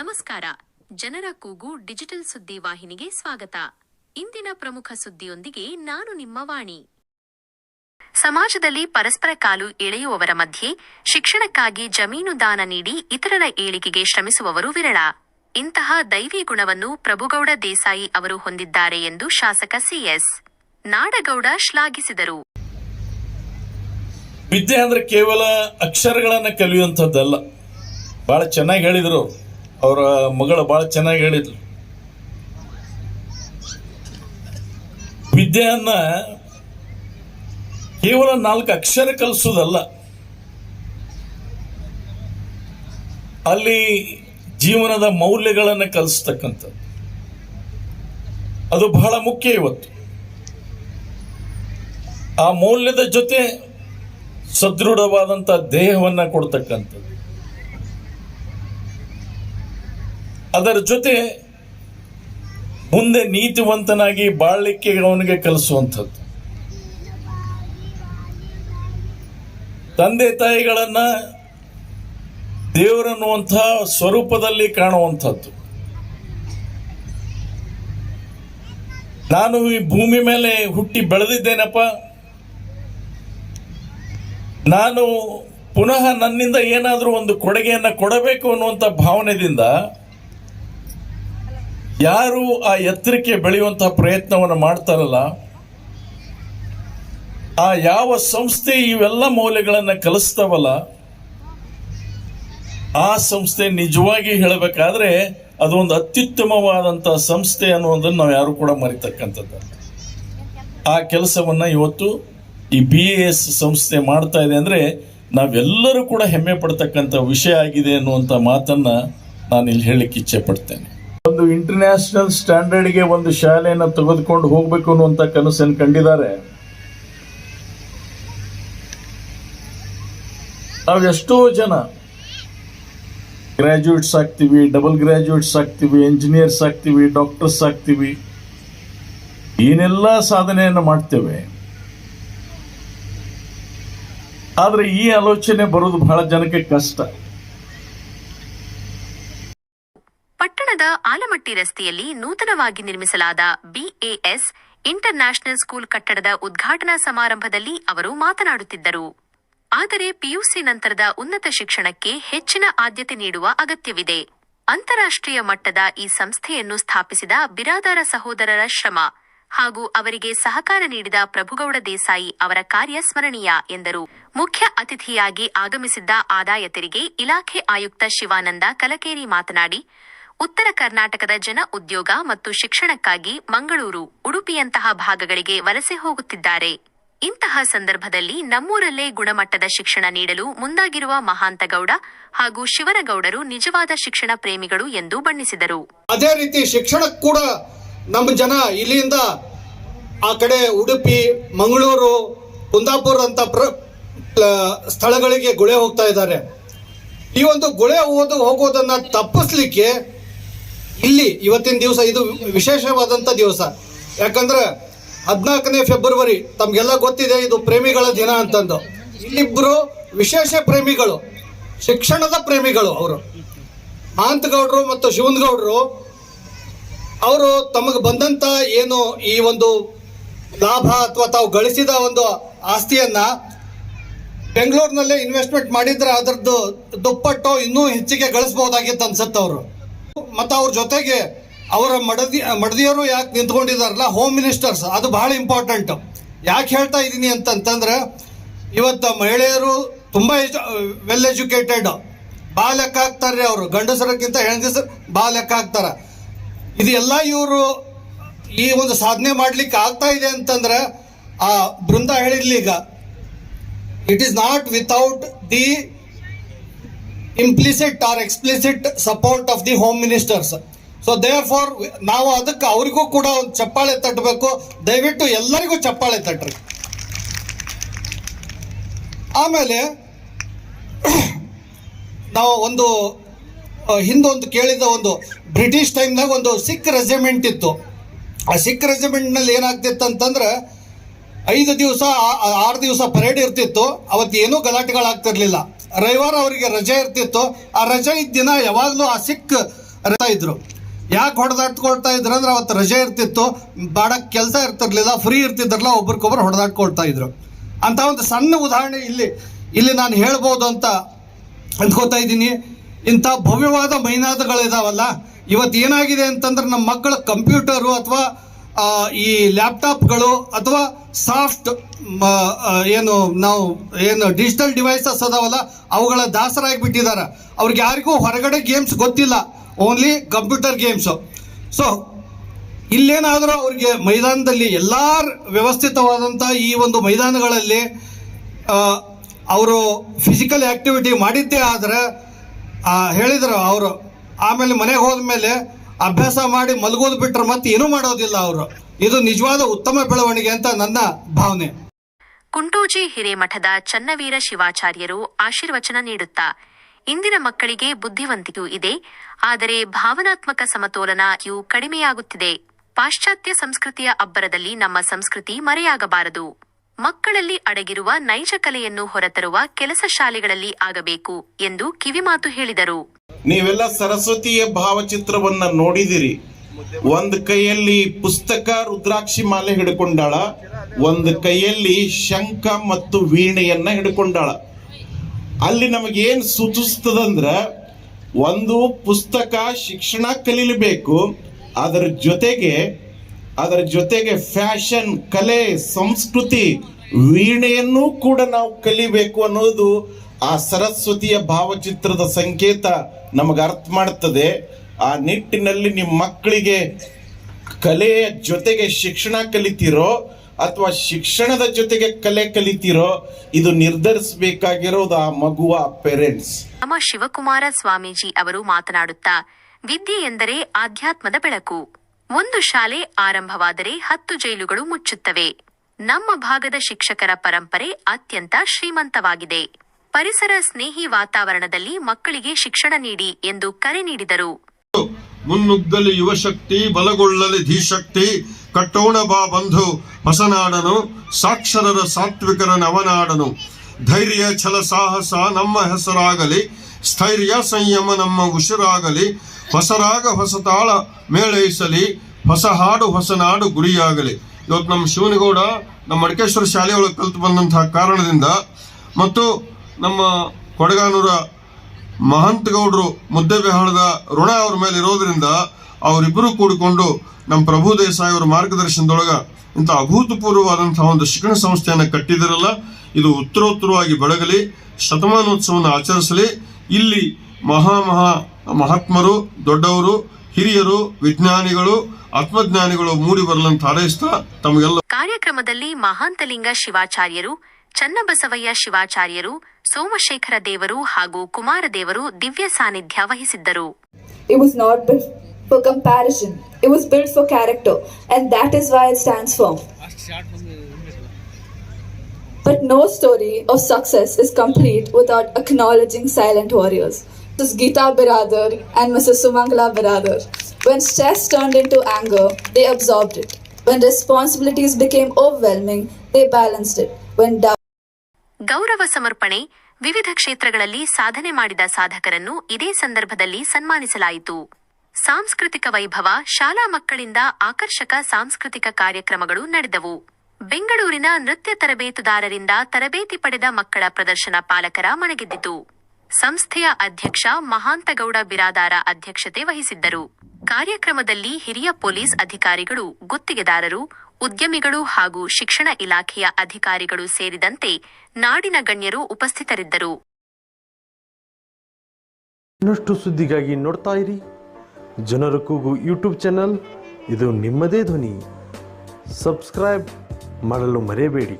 ನಮಸ್ಕಾರ. ಜನರ ಕೂಗು ಡಿಜಿಟಲ್ ಸುದ್ದಿ ವಾಹಿನಿಗೆ ಸ್ವಾಗತ. ಇಂದಿನ ಪ್ರಮುಖ ಸುದ್ದಿಯೊಂದಿಗೆ ನಾನು ನಿಮ್ಮ ವಾಣಿ. ಸಮಾಜದಲ್ಲಿ ಪರಸ್ಪರ ಕಾಲು ಎಳೆಯುವವರ ಮಧ್ಯೆ ಶಿಕ್ಷಣಕ್ಕಾಗಿ ಜಮೀನು ದಾನ ನೀಡಿ ಇತರರ ಏಳಿಗೆಗೆ ಶ್ರಮಿಸುವವರು ವಿರಳ. ಇಂತಹ ದೈವಿ ಗುಣವನ್ನು ಪ್ರಭುಗೌಡ ದೇಸಾಯಿ ಅವರು ಹೊಂದಿದ್ದಾರೆ ಎಂದು ಶಾಸಕ ಸಿಎಸ್ ನಾಡಗೌಡ ಶ್ಲಾಘಿಸಿದರು. ವಿದ್ಯೆ ಅಂದ್ರೆ ಕೇವಲ ಅಕ್ಷರಗಳನ್ನು ಕಲಿಯುವಂಥದ್ದಲ್ಲ. ಬಹಳ ಚೆನ್ನಾಗಿ ಹೇಳಿದರು ಅವರ ಮಗಳು ಭಾಳ ಚೆನ್ನಾಗಿ ಹೇಳಿದ್ರು ವಿದ್ಯೆಯನ್ನ ಕೇವಲ ನಾಲ್ಕು ಅಕ್ಷರ ಕಲಿಸೋದಲ್ಲ ಅಲ್ಲಿ ಜೀವನದ ಮೌಲ್ಯಗಳನ್ನು ಕಲಿಸ್ತಕ್ಕಂಥದ್ದು. ಅದು ಬಹಳ ಮುಖ್ಯ ಇವತ್ತು. ಆ ಮೌಲ್ಯದ ಜೊತೆ ಸದೃಢವಾದಂಥ ದೇಹವನ್ನು ಕೊಡ್ತಕ್ಕಂಥದ್ದು. ಅದರ ಜೊತೆ ಮುಂದೆ ನೀತಿವಂತನಾಗಿ ಬಾಳಲಿಕ್ಕೆ ಅವನಿಗೆ ಕಲಿಸುವಂಥದ್ದು. ತಂದೆ ತಾಯಿಗಳನ್ನ ದೇವರನ್ನುವಂಥ ಸ್ವರೂಪದಲ್ಲಿ ಕಾಣುವಂಥದ್ದು. ನಾನು ಈ ಭೂಮಿ ಮೇಲೆ ಹುಟ್ಟಿ ಬೆಳೆದಿದ್ದೇನಪ್ಪ? ನಾನು ಪುನಃ ನನ್ನಿಂದ ಏನಾದರೂ ಒಂದು ಕೊಡುಗೆಯನ್ನು ಕೊಡಬೇಕು ಅನ್ನುವಂಥ ಭಾವನೆಯಿಂದ ಯಾರು ಆ ಎತ್ತರಕ್ಕೆ ಬೆಳೆಯುವಂತಹ ಪ್ರಯತ್ನವನ್ನು ಮಾಡ್ತಾರಲ್ಲ, ಆ ಯಾವ ಸಂಸ್ಥೆ ಇವೆಲ್ಲ ಮೌಲ್ಯಗಳನ್ನು ಕಲಿಸ್ತಾವಲ್ಲ, ಆ ಸಂಸ್ಥೆ ನಿಜವಾಗಿ ಹೇಳಬೇಕಾದ್ರೆ ಅದೊಂದು ಅತ್ಯುತ್ತಮವಾದಂಥ ಸಂಸ್ಥೆ ಅನ್ನುವುದನ್ನು ನಾವು ಯಾರು ಕೂಡ ಮರಿತಕ್ಕಂಥದ್ದು ಆ ಕೆಲಸವನ್ನ ಇವತ್ತು ಈ ಬಿ ಎ ಎಸ್ ಸಂಸ್ಥೆ ಮಾಡ್ತಾ ಇದೆ ಅಂದ್ರೆ ನಾವೆಲ್ಲರೂ ಕೂಡ ಹೆಮ್ಮೆ ಪಡ್ತಕ್ಕಂಥ ವಿಷಯ ಆಗಿದೆ ಅನ್ನುವಂಥ ಮಾತನ್ನ ನಾನು ಇಲ್ಲಿ ಹೇಳಲಿಕ್ಕೆ ಇಚ್ಛೆ ಪಡ್ತೇನೆ. ಒಂದು ಇಂಟರ್ನ್ಯಾಷನಲ್ ಸ್ಟ್ಯಾಂಡರ್ಡ್ಗೆ ಒಂದು ಶಾಲೆಯನ್ನು ತೆಗೆದುಕೊಂಡು ಹೋಗಬೇಕು ಅನ್ನುವಂಥ ಕನಸನ್ನು ಕಂಡಿದ್ದಾರೆ. ನಾವು ಎಷ್ಟೋ ಜನ ಗ್ರ್ಯಾಜುಯೇಟ್ಸ್ ಆಗ್ತೀವಿ ಡಬಲ್ ಗ್ರ್ಯಾಜುಯೇಟ್ಸ್ ಆಗ್ತೀವಿ ಇಂಜಿನಿಯರ್ಸ್ ಆಗ್ತೀವಿ ಡಾಕ್ಟರ್ಸ್ ಆಗ್ತೀವಿ. ಏನೆಲ್ಲ ಸಾಧನೆಯನ್ನು ಮಾಡ್ತೇವೆ? ಆದರೆ ಈ ಆಲೋಚನೆ ಬರೋದು ಬಹಳ ಜನಕ್ಕೆ ಕಷ್ಟ. ಪಟ್ಟಣದ ಆಲಮಟ್ಟಿ ರಸ್ತೆಯಲ್ಲಿ ನೂತನವಾಗಿ ನಿರ್ಮಿಸಲಾದ ಬಿಎಎಸ್ ಇಂಟರ್ ನ್ಯಾಷನಲ್ ಸ್ಕೂಲ್ ಕಟ್ಟಡದ ಉದ್ಘಾಟನಾ ಸಮಾರಂಭದಲ್ಲಿ ಅವರು ಮಾತನಾಡುತ್ತಿದ್ದರು. ಆದರೆ ಪಿಯುಸಿ ನಂತರದ ಉನ್ನತ ಶಿಕ್ಷಣಕ್ಕೆ ಹೆಚ್ಚಿನ ಆದ್ಯತೆ ನೀಡುವ ಅಗತ್ಯವಿದೆ. ಅಂತಾರಾಷ್ಟ್ರೀಯ ಮಟ್ಟದ ಈ ಸಂಸ್ಥೆಯನ್ನು ಸ್ಥಾಪಿಸಿದ ಬಿರಾದಾರ ಸಹೋದರರ ಶ್ರಮ ಹಾಗೂ ಅವರಿಗೆ ಸಹಕಾರ ನೀಡಿದ ಪ್ರಭುಗೌಡ ದೇಸಾಯಿ ಅವರ ಕಾರ್ಯ ಸ್ಮರಣೀಯ, ಎಂದರು. ಮುಖ್ಯ ಅತಿಥಿಯಾಗಿ ಆಗಮಿಸಿದ್ದ ಆದಾಯ ತೆರಿಗೆ ಇಲಾಖೆ ಆಯುಕ್ತ ಶಿವಾನಂದ ಕಲಕೇರಿ ಮಾತನಾಡಿ ಉತ್ತರ ಕರ್ನಾಟಕದ ಜನ ಉದ್ಯೋಗ ಮತ್ತು ಶಿಕ್ಷಣಕ್ಕಾಗಿ ಮಂಗಳೂರು, ಉಡುಪಿಯಂತಹ ಭಾಗಗಳಿಗೆ ವಲಸೆ ಹೋಗುತ್ತಿದ್ದಾರೆ. ಇಂತಹ ಸಂದರ್ಭದಲ್ಲಿ ನಮ್ಮೂರಲ್ಲೇ ಗುಣಮಟ್ಟದ ಶಿಕ್ಷಣ ನೀಡಲು ಮುಂದಾಗಿರುವ ಮಹಾಂತಗೌಡ ಹಾಗೂ ಶಿವನಗೌಡರು ನಿಜವಾದ ಶಿಕ್ಷಣ ಪ್ರೇಮಿಗಳು ಎಂದು ಬಣ್ಣಿಸಿದರು. ಅದೇ ರೀತಿ ಶಿಕ್ಷಣ ಕೂಡ ನಮ್ಮ ಜನ ಇಲ್ಲಿಂದ ಆ ಕಡೆ ಉಡುಪಿ, ಮಂಗಳೂರು, ಕುಂದಾಪುರ ಅಂತ ಸ್ಥಳಗಳಿಗೆ ಗುಳೆ ಹೋಗ್ತಾ ಇದ್ದಾರೆ. ಈ ಒಂದು ಗುಳೆ ಓದು ಹೋಗೋದನ್ನ ತಪ್ಪಿಸ್ಲಿಕ್ಕೆ ಇಲ್ಲಿ ಇವತ್ತಿನ ದಿವಸ ಇದು ವಿಶೇಷವಾದಂಥ ದಿವಸ. ಯಾಕಂದ್ರೆ ಹದಿನಾಲ್ಕನೇ ಫೆಬ್ರವರಿ ತಮಗೆಲ್ಲ ಗೊತ್ತಿದೆ, ಇದು ಪ್ರೇಮಿಗಳ ದಿನ ಅಂತಂದು. ಇಲ್ಲಿಬ್ಬರು ವಿಶೇಷ ಪ್ರೇಮಿಗಳು, ಶಿಕ್ಷಣದ ಪ್ರೇಮಿಗಳು ಅವರು. ಮಹಾಂತಗೌಡರು ಮತ್ತು ಶಿವನಗೌಡರು ಅವರು ತಮಗೆ ಬಂದಂತ ಏನು ಈ ಒಂದು ಲಾಭ ಅಥವಾ ತಾವು ಗಳಿಸಿದ ಒಂದು ಆಸ್ತಿಯನ್ನ ಬೆಂಗಳೂರಿನಲ್ಲೇ ಇನ್ವೆಸ್ಟ್ಮೆಂಟ್ ಮಾಡಿದ್ರೆ ಅದರದ್ದು ದುಪ್ಪಟ್ಟು ಇನ್ನೂ ಹೆಚ್ಚಿಗೆ ಗಳಿಸ್ಬೋದಾಗಿತ್ತು ಅನ್ಸುತ್ತೆ ಅವರು. ಮತ್ತು ಅವ್ರ ಜೊತೆಗೆ ಅವರ ಮಡದಿ, ಮಡದಿಯರು ಯಾಕೆ ನಿಂತ್ಕೊಂಡಿದಾರಲ್ಲ ಹೋಮ್ ಮಿನಿಸ್ಟರ್ಸ್ ಅದು ಬಹಳ ಇಂಪಾರ್ಟೆಂಟ್ ಯಾಕೆ ಹೇಳ್ತಾ ಇದ್ದೀನಿ ಅಂತಂತಂದ್ರೆ, ಇವತ್ತು ಮಹಿಳೆಯರು ತುಂಬ ವೆಲ್ ಎಜುಕೇಟೆಡ್ ಬಾ ಲೆಕ್ಕ ಹಾಕ್ತಾರೆ ಅವರು. ಗಂಡಸರಕ್ಕಿಂತ ಹೆಂಗಸರು ಬಾ ಲೆಕ್ಕ ಹಾಕ್ತಾರೆ. ಇದು ಎಲ್ಲ ಇವರು ಈ ಒಂದು ಸಾಧನೆ ಮಾಡ್ಲಿಕ್ಕೆ ಆಗ್ತಾ ಇದೆ ಅಂತಂದ್ರೆ, ಆ ಬೃಂದ ಹೇಳಿರ್ಲಿ ಈಗ it is not without the implicit or explicit support of the home ministers so therefore ನಾವು ಅದಕ್ಕೆ ಅವರಿಗೂ ಕೂಡ ಒಂದು ಚಪ್ಪಾಳೆ ತಟ್ಟಬೇಕು. ದಯವಿಟ್ಟು ಎಲ್ಲರಿಗೂ ಚಪ್ಪಾಳೆ ತಟ್ಟ್ರಿ ಆಮೇಲೆ, ನಾವು ಒಂದು ಹಿಂದೊಂದು ಕೇಳಿದ ಒಂದು ಬ್ರಿಟಿಷ್ ಟೈಮ್ನಾಗ ಒಂದು ಸಿಖ್ ರೆಜಿಮೆಂಟ್ ಇತ್ತು. ಆ ಸಿಖ್ ರೆಜಿಮೆಂಟ್ನಲ್ಲಿ ಏನಾಗ್ತಿತ್ತು ಅಂತಂದ್ರೆ ಐದು ದಿವಸ ಆರು ದಿವಸ ಪರೇಡ್ ಇರ್ತಿತ್ತು. ಅವತ್ತು ಏನೂ ಗಲಾಟೆಗಳಾಗ್ತಿರ್ಲಿಲ್ಲ. ರವಿವಾರ ಅವರಿಗೆ ರಜೆ ಇರ್ತಿತ್ತು. ಆ ರಜೆ ಇದ್ದ ದಿನ ಯಾವಾಗಲೂ ಆ ಸಿಕ್ ರಜಾ ಇದ್ರು. ಯಾಕೆ ಹೊಡೆದಾಟ್ಕೊಳ್ತಾ ಇದ್ರು ಅಂದ್ರೆ ಅವತ್ತು ರಜೆ ಇರ್ತಿತ್ತು. ಬಾಡಕ್ಕೆ ಕೆಲಸ ಇರ್ತಿರ್ಲಿಲ್ಲ, ಫ್ರೀ ಇರ್ತಿದ್ರಲ್ಲ, ಒಬ್ರಿಗೊಬ್ರು ಹೊಡೆದಾಡ್ಕೊಳ್ತಾ ಇದ್ರು. ಅಂತ ಒಂದು ಸಣ್ಣ ಉದಾಹರಣೆ ಇಲ್ಲಿ ಇಲ್ಲಿ ನಾನು ಹೇಳ್ಬೋದು ಅಂತ ಅಂದ್ಕೋತಾ ಇದ್ದೀನಿ. ಇಂಥ ಭವ್ಯವಾದ ಮೈನಾದಗಳಿದಾವಲ್ಲ, ಇವತ್ತು ಏನಾಗಿದೆ ಅಂತಂದ್ರೆ ನಮ್ಮ ಮಕ್ಕಳ ಕಂಪ್ಯೂಟರು ಅಥವಾ ಈ ಲ್ಯಾಪ್ಟಾಪ್ಗಳು ಅಥವಾ ಸಾಫ್ಟ್ ಏನು ನಾವು, ಏನು ಡಿಜಿಟಲ್ ಡಿವೈಸಸ್ ಅದಾವಲ್ಲ, ಅವುಗಳ ದಾಸರಾಗಿ ಬಿಟ್ಟಿದ್ದಾರೆ ಅವ್ರಿಗೆ ಯಾರಿಗೂ ಹೊರಗಡೆ ಗೇಮ್ಸ್ ಗೊತ್ತಿಲ್ಲ. ಓನ್ಲಿ ಕಂಪ್ಯೂಟರ್ ಗೇಮ್ಸು ಸೊ ಇಲ್ಲೇನಾದರೂ ಅವ್ರಿಗೆ ಮೈದಾನದಲ್ಲಿ ಎಲ್ಲ ವ್ಯವಸ್ಥಿತವಾದಂಥ ಈ ಒಂದು ಮೈದಾನಗಳಲ್ಲಿ ಅವರು ಫಿಸಿಕಲ್ ಆ್ಯಕ್ಟಿವಿಟಿ ಮಾಡಿದ್ದೇ ಆದರೆ ಹೇಳಿದರು ಅವರು. ಆಮೇಲೆ ಮನೆಗೆ ಹೋದ್ಮೇಲೆ ಅಭ್ಯಾಸ ಮಾಡಿ ಮಲಗೋದು ಬಿಟ್ರೆ ಮತ್ತೆ ಏನು ಮಾಡೋದಿಲ್ಲ ಅವರು. ಇದು ನಿಜವಾದ ಉತ್ತಮ ಬೆಳವಣಿಗೆ ಅಂತ ನನ್ನ ಭಾವನೆ. ಕುಂಟೋಜಿ ಹಿರೇಮಠದ ಚನ್ನವೀರ ಶಿವಾಚಾರ್ಯರು ಆಶೀರ್ವಚನ ನೀಡುತ್ತಾ ಇಂದಿನ ಮಕ್ಕಳಿಗೆ ಬುದ್ಧಿವಂತಿಕೆಯೂ ಇದೆ, ಆದರೆ ಭಾವನಾತ್ಮಕ ಸಮತೋಲನ ಇವು ಕಡಿಮೆಯಾಗುತ್ತಿದೆ. ಪಾಶ್ಚಾತ್ಯ ಸಂಸ್ಕೃತಿಯ ಅಬ್ಬರದಲ್ಲಿ ನಮ್ಮ ಸಂಸ್ಕೃತಿ ಮರೆಯಾಗಬಾರದು. ಮಕ್ಕಳಲ್ಲಿ ಅಡಗಿರುವ ನೈಜ ಕಲೆಯನ್ನು ಹೊರತರುವ ಕೆಲಸ ಶಾಲೆಗಳಲ್ಲಿ ಆಗಬೇಕು ಎಂದು ಕಿವಿಮಾತು ಹೇಳಿದರು. ನೀವೆಲ್ಲ ಸರಸ್ವತಿಯ ಭಾವಚಿತ್ರವನ್ನ ನೋಡಿದಿರಿ. ಒಂದ್ ಕೈಯಲ್ಲಿ ಪುಸ್ತಕ ರುದ್ರಾಕ್ಷಿ ಮಾಲೆ ಹಿಡ್ಕೊಂಡಾಳ, ಒಂದು ಕೈಯಲ್ಲಿ ಶಂಖ ಮತ್ತು ವೀಣೆಯನ್ನ ಹಿಡ್ಕೊಂಡಾಳ. ಅಲ್ಲಿ ನಮಗೇನ್ ಸೂಚಿಸ್ತದಂದ್ರ, ಒಂದು ಪುಸ್ತಕ ಶಿಕ್ಷಣ ಕಲೀಲಿಬೇಕು, ಅದರ ಜೊತೆಗೆ ಅದರ ಜೊತೆಗೆ ಫ್ಯಾಷನ್, ಕಲೆ, ಸಂಸ್ಕೃತಿ, ವೀಣೆಯನ್ನು ಕೂಡ ನಾವು ಕಲಿಬೇಕು ಅನ್ನೋದು ಆ ಸರಸ್ವತಿಯ ಭಾವಚಿತ್ರದ ಸಂಕೇತ ನಮಗೆ ಅರ್ಥ ಮಾಡುತ್ತದೆ ಆ ನಿಟ್ಟಿನಲ್ಲಿ ನಿಮ್ಮ ಮಕ್ಕಳಿಗೆ ಕಲೆಯ ಜೊತೆಗೆ ಶಿಕ್ಷಣ ಕಲಿತಿರೋ ಅಥವಾ ಶಿಕ್ಷಣದ ಜೊತೆಗೆ ಕಲೆ ಕಲಿತಿರೋ ಇದು ನಿರ್ಧರಿಸಬೇಕಾಗಿರೋದು ಆ ಮಗುವ ಪೇರೆಂಟ್ಸ್. ನಮ್ಮ ಶಿವಕುಮಾರ ಸ್ವಾಮೀಜಿ ಅವರು ಮಾತನಾಡುತ್ತಾ, ವಿದ್ಯೆ ಎಂದರೆ ಆಧ್ಯಾತ್ಮದ ಬೆಳಕು. ಒಂದು ಶಾಲೆ ಆರಂಭವಾದರೆ ಹತ್ತು ಜೈಲುಗಳು ಮುಚ್ಚುತ್ತವೆ. ನಮ್ಮ ಭಾಗದ ಶಿಕ್ಷಕರ ಪರಂಪರೆ ಅತ್ಯಂತ ಶ್ರೀಮಂತವಾಗಿದೆ. ಪರಿಸರ ಸ್ನೇಹಿ ವಾತಾವರಣದಲ್ಲಿ ಮಕ್ಕಳಿಗೆ ಶಿಕ್ಷಣ ನೀಡಿ ಎಂದು ಕರೆ ನೀಡಿದರು. ಮುನ್ನುಗ್ಗಲಿ ಯುವಶಕ್ತಿ, ಬಲಗೊಳ್ಳಲಿ ಧೀಶಕ್ತಿ, ಕಟ್ಟೋಣ ಬಾ ಬಂಧು ಹೊಸನಾಡನು ಸಾಕ್ಷರರ ಸಾತ್ವಿಕರ ನವನಾಡನು. ಧೈರ್ಯ, ಛಲ, ಸಾಹಸ ನಮ್ಮ ಹೆಸರಾಗಲಿ, ಸ್ಥೈರ್ಯ, ಸಂಯಮ ನಮ್ಮ ಉಸಿರಾಗಲಿ, ಹೊಸರಾಗ, ಹೊಸತಾಳ ಮೇಳೈಸಲಿ, ಹೊಸ ಹಾಡು, ಹೊಸ ನಾಡು ಗುರಿಯಾಗಲಿ. ಇವತ್ತು ನಮ್ಮ ಶಿವನಗೌಡ ನಮ್ಮ ಮಡಕೇಶ್ವರ ಶಾಲೆಯೊಳಗೆ ಕಲಿತು ಬಂದಂತಹ ಕಾರಣದಿಂದ ಮತ್ತು ನಮ್ಮ ಕೊಡಗಾನೂರ ಮಹಂತ ಗೌಡರು ಮುದ್ದೆಬಿಹಾಳದ ಋಣ ಅವ್ರ ಮೇಲೆ ಇರೋದ್ರಿಂದ ಅವರಿಬ್ಬರು ಕೂಡಿಕೊಂಡು ನಮ್ಮ ಪ್ರಭು ದೇಸಾಯಿ ಅವರ ಮಾರ್ಗದರ್ಶನದೊಳಗ ಇಂಥ ಅಭೂತಪೂರ್ವವಾದಂತಹ ಒಂದು ಶಿಕ್ಷಣ ಸಂಸ್ಥೆಯನ್ನು ಕಟ್ಟಿದಿರಲ್ಲ, ಇದು ಉತ್ತರೋತ್ತರವಾಗಿ ಬೆಳಗಲಿ, ಶತಮಾನೋತ್ಸವವನ್ನು ಆಚರಿಸಲಿ. ಇಲ್ಲಿ ಮಹಾ ಮಹಾ ಮಹಾತ್ಮರು, ದೊಡ್ಡವರು, ಹಿರಿಯರು, ವಿಜ್ಞಾನಿಗಳು, ಆತ್ಮಜ್ಞಾನಿಗಳು ಮೂಡಿ ಬರಲಂತ ಹಾರೈಸ್ತಾ ತಮಗೆಲ್ಲ ಕಾರ್ಯಕ್ರಮದಲ್ಲಿ ಮಹಾಂತಲಿಂಗ ಶಿವಾಚಾರ್ಯರು ಚನ್ನಬಸವಯ್ಯ ಶಿವಾಚಾರ್ಯರು ಸೋಮಶೇಖರ ದೇವರು ಹಾಗೂ ಕುಮಾರದೇವರು ದಿವ್ಯ ಸಾನ್ನಿಧ್ಯ ವಹಿಸಿದ್ದರು It was not built for comparison. It was built for character, and that is why it stands firm. But no story of success is complete without acknowledging silent warriors. Mrs. Geeta Biradar and Mrs. Sumangla Biradar. When stress turned into anger, they absorbed it. When responsibilities became overwhelming, they balanced it. When doubt ಗೌರವ ಸಮರ್ಪಣೆ ವಿವಿಧ ಕ್ಷೇತ್ರಗಳಲ್ಲಿ ಸಾಧನೆ ಮಾಡಿದ ಸಾಧಕರನ್ನು ಇದೇ ಸಂದರ್ಭದಲ್ಲಿ ಸನ್ಮಾನಿಸಲಾಯಿತು. ಸಾಂಸ್ಕೃತಿಕ ವೈಭವ, ಶಾಲಾ ಮಕ್ಕಳಿಂದ ಆಕರ್ಷಕ ಸಾಂಸ್ಕೃತಿಕ ಕಾರ್ಯಕ್ರಮಗಳು ನಡೆದವು. ಬೆಂಗಳೂರಿನ ನೃತ್ಯ ತರಬೇತುದಾರರಿಂದ ತರಬೇತಿ ಪಡೆದ ಮಕ್ಕಳ ಪ್ರದರ್ಶನ ಪಾಲಕರ ಮನಗೆದ್ದಿತು. ಸಂಸ್ಥೆಯ ಅಧ್ಯಕ್ಷ ಮಹಾಂತಗೌಡ ಬಿರಾದಾರ ಅಧ್ಯಕ್ಷತೆ ವಹಿಸಿದ್ದರು. ಕಾರ್ಯಕ್ರಮದಲ್ಲಿ ಹಿರಿಯ ಪೊಲೀಸ್ ಅಧಿಕಾರಿಗಳು, ಗುತ್ತಿಗೆದಾರರು ಉದ್ಯಮಿಗಳು ಹಾಗೂ ಶಿಕ್ಷಣ ಇಲಾಖೆಯ ಅಧಿಕಾರಿಗಳು ಸೇರಿದಂತೆ ನಾಡಿನ ಗಣ್ಯರು ಉಪಸ್ಥಿತರಿದ್ದರು. ಇನ್ನಷ್ಟು ಸುದ್ದಿಗಾಗಿ ನೋಡ್ತಾ ಇರಿ. ಜನರ ಕೂಗು ಯೂಟ್ಯೂಬ್ ಚಾನಲ್. ಇದು ನಿಮ್ಮದೇ ಧ್ವನಿ. ಸಬ್ಸ್ಕ್ರೈಬ್ ಮಾಡಲು ಮರೆಯಬೇಡಿ.